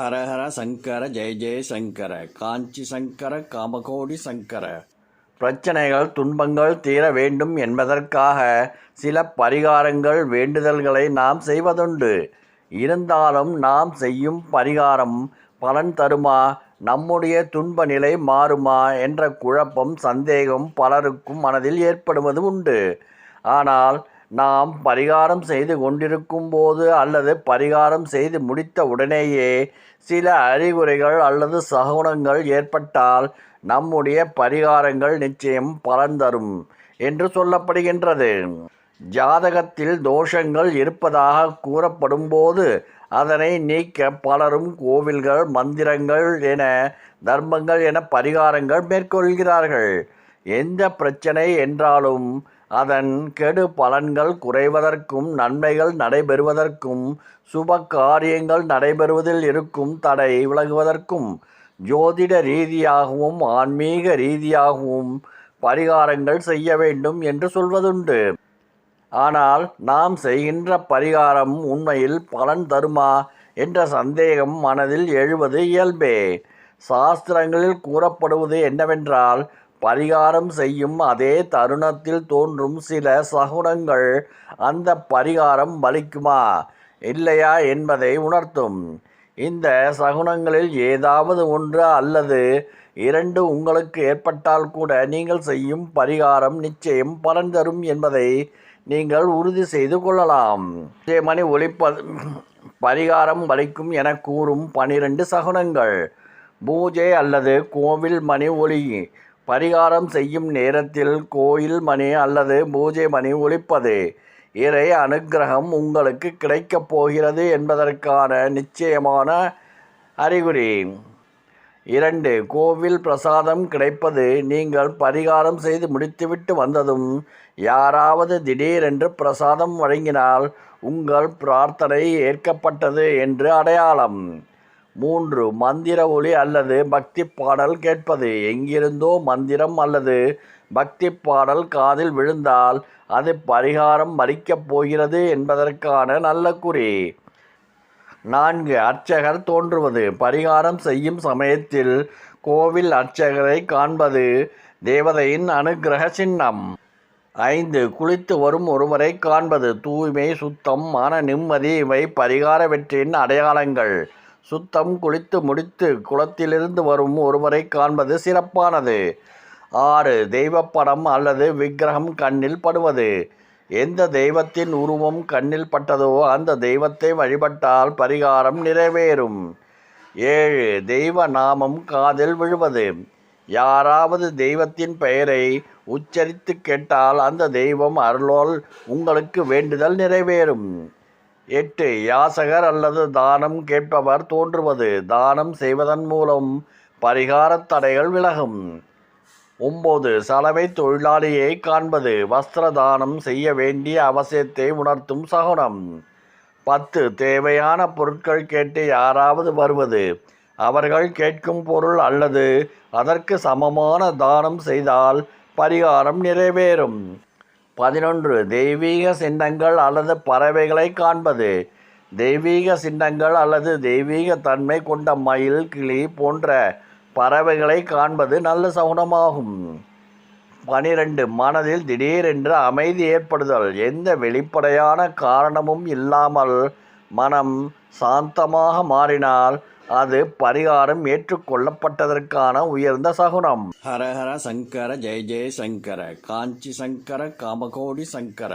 ஹரஹர சங்கர ஜெய ஜெய சங்கர காஞ்சி சங்கர காமகோடி சங்கர. பிரச்சனைகள் துன்பங்கள் தீர வேண்டும் என்பதற்காக சில பரிகாரங்கள் வேண்டுதல்களை நாம் செய்வதுண்டு. இருந்தாலும் நாம் செய்யும் பரிகாரம் பலன் தருமா? நம்முடைய துன்ப நிலை மாறுமா? என்ற குழப்பம் சந்தேகம் பலருக்கும் மனதில் ஏற்படுவது உண்டு. ஆனால் நாம் பரிகாரம் செய்து கொண்டிருக்கும் போது அல்லது பரிகாரம் செய்து முடித்த உடனேயே சில அறிகுறிகள் அல்லது சகுனங்கள் ஏற்பட்டால் நம்முடைய பரிகாரங்கள் நிச்சயம் பலன் தரும் என்று சொல்லப்படுகின்றது. ஜாதகத்தில் தோஷங்கள் இருப்பதாக கூறப்படும் போது அதனை நீக்க பலரும் கோவில்கள் மந்திரங்கள் என தர்மங்கள் என பரிகாரங்கள் மேற்கொள்கிறார்கள். எந்த பிரச்சனை என்றாலும் அதன் கெடு பலன்கள் குறைவதற்கும் நன்மைகள் நடைபெறுவதற்கும் சுப காரியங்கள் நடைபெறுவதில் இருக்கும் தடை விலகுவதற்கும் ஜோதிட ரீதியாகவும் ஆன்மீக ரீதியாகவும் பரிகாரங்கள் செய்ய வேண்டும் என்று சொல்வதுண்டு. ஆனால் நாம் செய்கின்ற பரிகாரம் உண்மையில் பலன் தருமா என்ற சந்தேகம் மனதில் எழுவது இயல்பே. சாஸ்திரங்களில் கூறப்படுவது என்னவென்றால் பரிகாரம் செய்யும் அதே தருணத்தில் தோன்றும் சில சகுனங்கள் அந்த பரிகாரம் பலிக்குமா? இல்லையா என்பதை உணர்த்தும். இந்த சகுனங்களில் ஏதாவது ஒன்று அல்லது இரண்டு உங்களுக்கு ஏற்பட்டால் கூட நீங்கள் செய்யும் பரிகாரம் நிச்சயம் பலன் தரும் என்பதை நீங்கள் உறுதி செய்து கொள்ளலாம். மணி ஒழிப்பது பரிகாரம் வலிக்கும் என கூறும் பனிரெண்டு சகுனங்கள். பூஜை அல்லது கோவில் மணி ஒளி பரிகாரம் செய்யும் நேரத்தில் கோயில் மணி அல்லது பூஜை மணி ஒழிப்பது. இறை அனுக்கிரகம் உங்களுக்கு கிடைக்கப் போகிறது என்பதற்கான நிச்சயமான அறிகுறி. இரண்டு கோவில் பிரசாதம் கிடைப்பது நீங்கள் பரிகாரம் செய்து முடித்துவிட்டு வந்ததும் யாராவது திடீரென்று பிரசாதம் வழங்கினால் உங்கள் பிரார்த்தனை ஏற்கப்பட்டது என்று அடையாளம். மூன்று மந்திர ஒளி அல்லது பக்தி பாடல் கேட்பது. எங்கிருந்தோ மந்திரம் அல்லது பக்தி பாடல் காதில் விழுந்தால் அது பரிகாரம் மறிக்கப் போகிறது என்பதற்கான நல்ல குறி. நான்கு அர்ச்சகர் தோன்றுவது. பரிகாரம் செய்யும் சமயத்தில் கோவில் அர்ச்சகரை காண்பது தேவதையின் அனுகிரக சின்னம். ஐந்து குளித்து வரும் ஒருவரை காண்பது. தூய்மை சுத்தம் மன நிம்மதி இவை பரிகார வெற்றியின் அடையாளங்கள். சுத்தம் குளித்து முடித்து குளத்திலிருந்து வரும் ஒருவரை காண்பது சிறப்பானது. ஆறு தெய்வப்படம் அல்லது விக்கிரகம் கண்ணில் படுவது. எந்த தெய்வத்தின் உருவம் கண்ணில் பட்டதோ அந்த தெய்வத்தை வழிபட்டால் பரிகாரம் நிறைவேறும். ஏழு தெய்வ நாமம் காதில் விழுவது. யாராவது தெய்வத்தின் பெயரை உச்சரித்து கேட்டால் அந்த தெய்வம் அருளோல் உங்களுக்கு வேண்டுதல் நிறைவேறும். எட்டு யாசகர் அல்லது தானம் கேட்பவர் தோன்றுவது தானம் செய்வதன் மூலம் பரிகாரத் தடைகள் விலகும். ஒம்பது சலவை தொழிலாளியை காண்பது வஸ்திர தானம் செய்ய வேண்டிய அவசியத்தை உணர்த்தும் சகுனம். பத்து தேவையான பொருட்கள் கேட்டு யாராவது வருவது அவர்கள் கேட்கும் பொருள் அல்லது அதற்கு சமமான தானம் செய்தால் பரிகாரம் நிறைவேறும். பதினொன்று தெய்வீக சின்னங்கள் அல்லது பறவைகளை காண்பது. தெய்வீக சின்னங்கள் அல்லது தெய்வீக தன்மை கொண்ட மயில் கிளி போன்ற பறவைகளை காண்பது நல்ல சகுனமாகும். பனிரெண்டு மனதில் திடீரென்று அமைதி ஏற்படுதல். எந்த வெளிப்படையான காரணமும் இல்லாமல் மனம் சாந்தமாக மாறினால் அது பரிகாரம் ஏற்றுக்கொள்ளப்பட்டதற்கான உயர்ந்த சகுனம். ஹரஹர சங்கர ஜெய ஜெய சங்கர காஞ்சி சங்கர காமகோடி சங்கர.